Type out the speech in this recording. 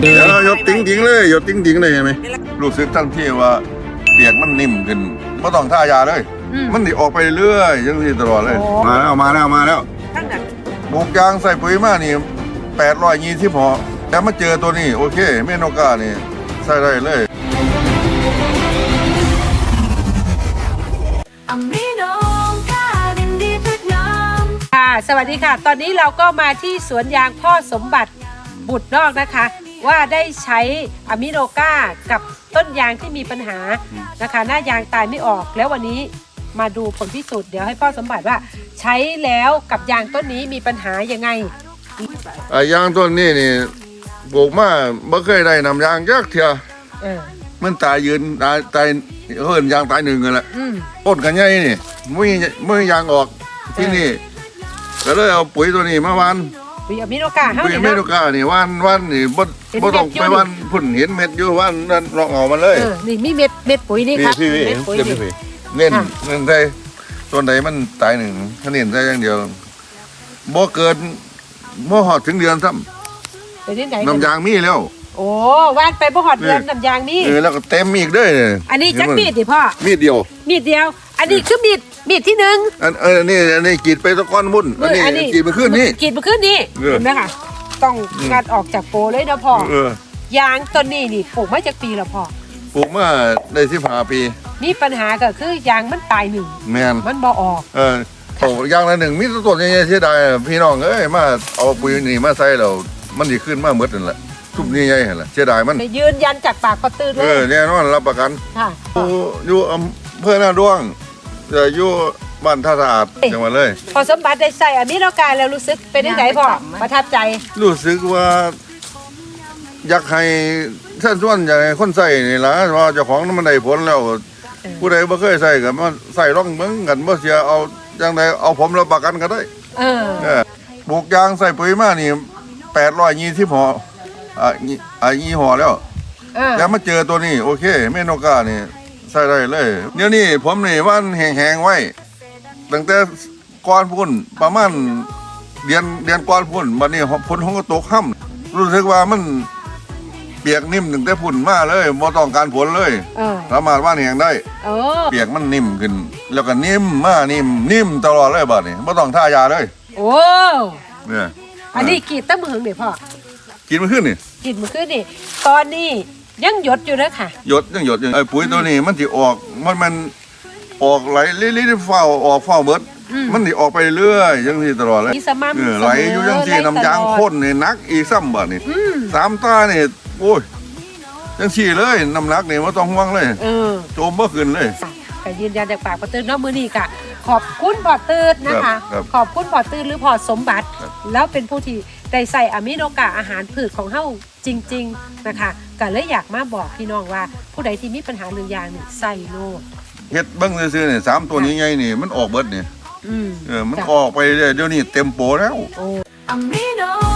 เดี๋ยวหยดติ้งติ้งเลยหยดติ้งติ้งเลยเห็นไหมรู้สึกทันทีว่าเปียกมันนิ่มขึ้นไม่ต้องท่ายาเลยอืมมันดิออกไปเรื่อยยังสิตลอดเลยโอ้มาแล้วมาแล้วมาแล้วตั้งแต่ปลูกยางใส่ปุ๋ยมานี่แปดร้อยยี่สิบหอแต่มาเจอตัวนี้โอเคเมนโนกานี่ใส่ได้เลย Amino ka สวัสดีค่ะ ตอนนี้เราก็มาที่สวนยางพ่อสมบัติบุตรนอกนะคะ ว่าได้ใช้อะมิโนกากับต้นยางที่มีปัญหานะคะ หน้ายางตายไม่ออก แล้ววันนี้มาดูผลพิสูจน์เดี๋ยวให้พ่อสมบัติว่า ใช้แล้วกับยางต้นนี้มีปัญหายังไง ไอ้ยางต้นนี้นี่ปลูกมาบ่เคยได้นำยางยักเทียเออ มันตายยืนตายตายเฮิรนยางตายหนึ่งกันแหละอืมต้นกันใหญ่นี่ไม่ไม่ยางออกที่นี่ ก็เลยเอาปุ๋ยตัวนี้มาวันวิอะมิโนกาเฮาปุ๋ยเนี่ยเมนูเนาะกานี่วันวันนี่บ่เห็นบ่ต้องเม็ดอยู่ ไปวันพุ่นเห็นเม็ดอยู่วันนั่นลองเอามาเลย เออนี่มีเม็ดเม็ดปุ๋ยนี่ครับพี่พี่เม็ดปุ๋ยเดี๋ยวนี่ พี่เน้นค่ะ เน้นได้ต้นใดมันตายหนึ่งถ้าเน้นได้อย่างเดียวบ่เกินบ่ฮอดถึงเดือนซ้ไปที่ไหนำน้ำยางมีแล้วโอ้วานไปบ่หอดเดือนน้ำยางนี่เออแล้วก็เต็มอีกเด้ออันนี้จักมีดดิพ่อมีดเดียวมีดเดียว อันนี้คือมีดมีดที่หนึ่งอันเออนี่อันนี้กรีดไปตะก้อนมุ่นอันนี้กรีดไปขึ้นนี่กรีดมาขึ้นนี่เออเห็นไหมคะต้องอืมงัดออกจากโปเลยนะพ่อเออยางต้นนี้นี่ปลูกมาจากปีแล้วพ่อปลูกมาได้15ปีมีปัญหาก็คือยางมันตายหนึ่งแม่นมันบ่ออก เออโอ้อย่างละหนึ่งมีแตัวต้นใหญ่ๆเสียดายอะพี่น้องเอ้ยมาเอาปุ๋ยนี่มาใส่แล้วมันสิขึ้นมาหมดนั่นแหละทุบนี่ใหญ่หั่นล่ะเสียดายมันไปยืนยันจากปากประตือเลเอยอแน่นอนรับประกันค่ะอยู่อยู่อำเภอหน้าด้วง เอ่ออยู่บ้านท่าสะอาดจังหวัดเลย พอสมบัติได้ใส่อันนี้แล้วกายแล้วรู้สึกเป็นยังไงพ่อประทับใจรู้สึกว่า อยากให้ท่านส่วนอยากให้คนใส่นี่ล่ะว่าเจ้าของนั้นมันได้ผลแล้ว ผู้ใดบ่เคยใส่ก็มาใส่ร่องเบิ่งกันบ่เสียเอาจังไดเอาผมรับประกันก็ได้ เออเออปลูกยางใส่ปุ๋ยมานี่820ห่ออะยี่อะยี่ห่อแล้ว เออ แล้วมาเจอตัวนี้โอเคเมนกานี่ใส่ได้เลย เดี๋ยวนี้ผมนี่ว่านแห้งๆไว้ ตั้งแต่ก่อนพุ่นประมาณเดือนเดือนก่อนพุ่นวันนี้พุ่นของก็ตกค่ำรู้สึกว่ามันเปียกนิ่มตั้งแต่พุ่นมาเลยบ่ต้องการผลเลยเออสามารถว่านแห้งได้โอ้เปียกมันนิ่มขึ้น แล้วก็นิ่มมานิ่มนิ่มตลอดเลยบัดนี้บ่ต้องท่ายาเลยโอ้เนี่ยอันนี้กรีดตั้งมือหึงเดี๋ยวพ่อกินมันขึ้นนี่กรีดมือขึ้นนี่ตอนนี้ ยังหยดอยู่นะค่ะ หยดยังหยดอยู่ไอ้ปุ๋ยตัวนี้มันสิออกมันมันออกไหลลิลิเฝ้าออกเฝ้าเบิด อืมมันสิออกไปเรื่อยจังซี่ตลอดเลยมีสม่ำเออเสมอไหลอยู่จังซี่ไหลตลอด น้ำยางข้นนี่หนักอีกซ้ำบัดนี่อืมสามตานี่โอ้ยจังซี่เลยน้ำหนักนี่บ่ต้องห่วงเลย เออ โจมบ่ขึ้นเลยแต่ยืนยันจากปากพอตื่นเนอกมือนี่กะขอบคุณพอตื่นนะคะครับขอบคุณพอตื่นหรือพอสมบัติ ครับแล้วเป็นผู้ที่ ได้ใส่อะมิโนกะอาหารพืชของเฮาจริง ๆนะคะก็เลยอยากมาบอกพี่น้องว่า ผู้ใดที่มีปัญหาเรื่องยางนี่ใส่โลดเฮ็ดเบิ่งซื่อๆนี่สามตัวนี้ใหญ่นี่มันออกเบิดนี่อืมเออมันจ้ะออกไปเรื่อยเดี๋ยวนี้เต็มโปแล้ว โอ้ Amino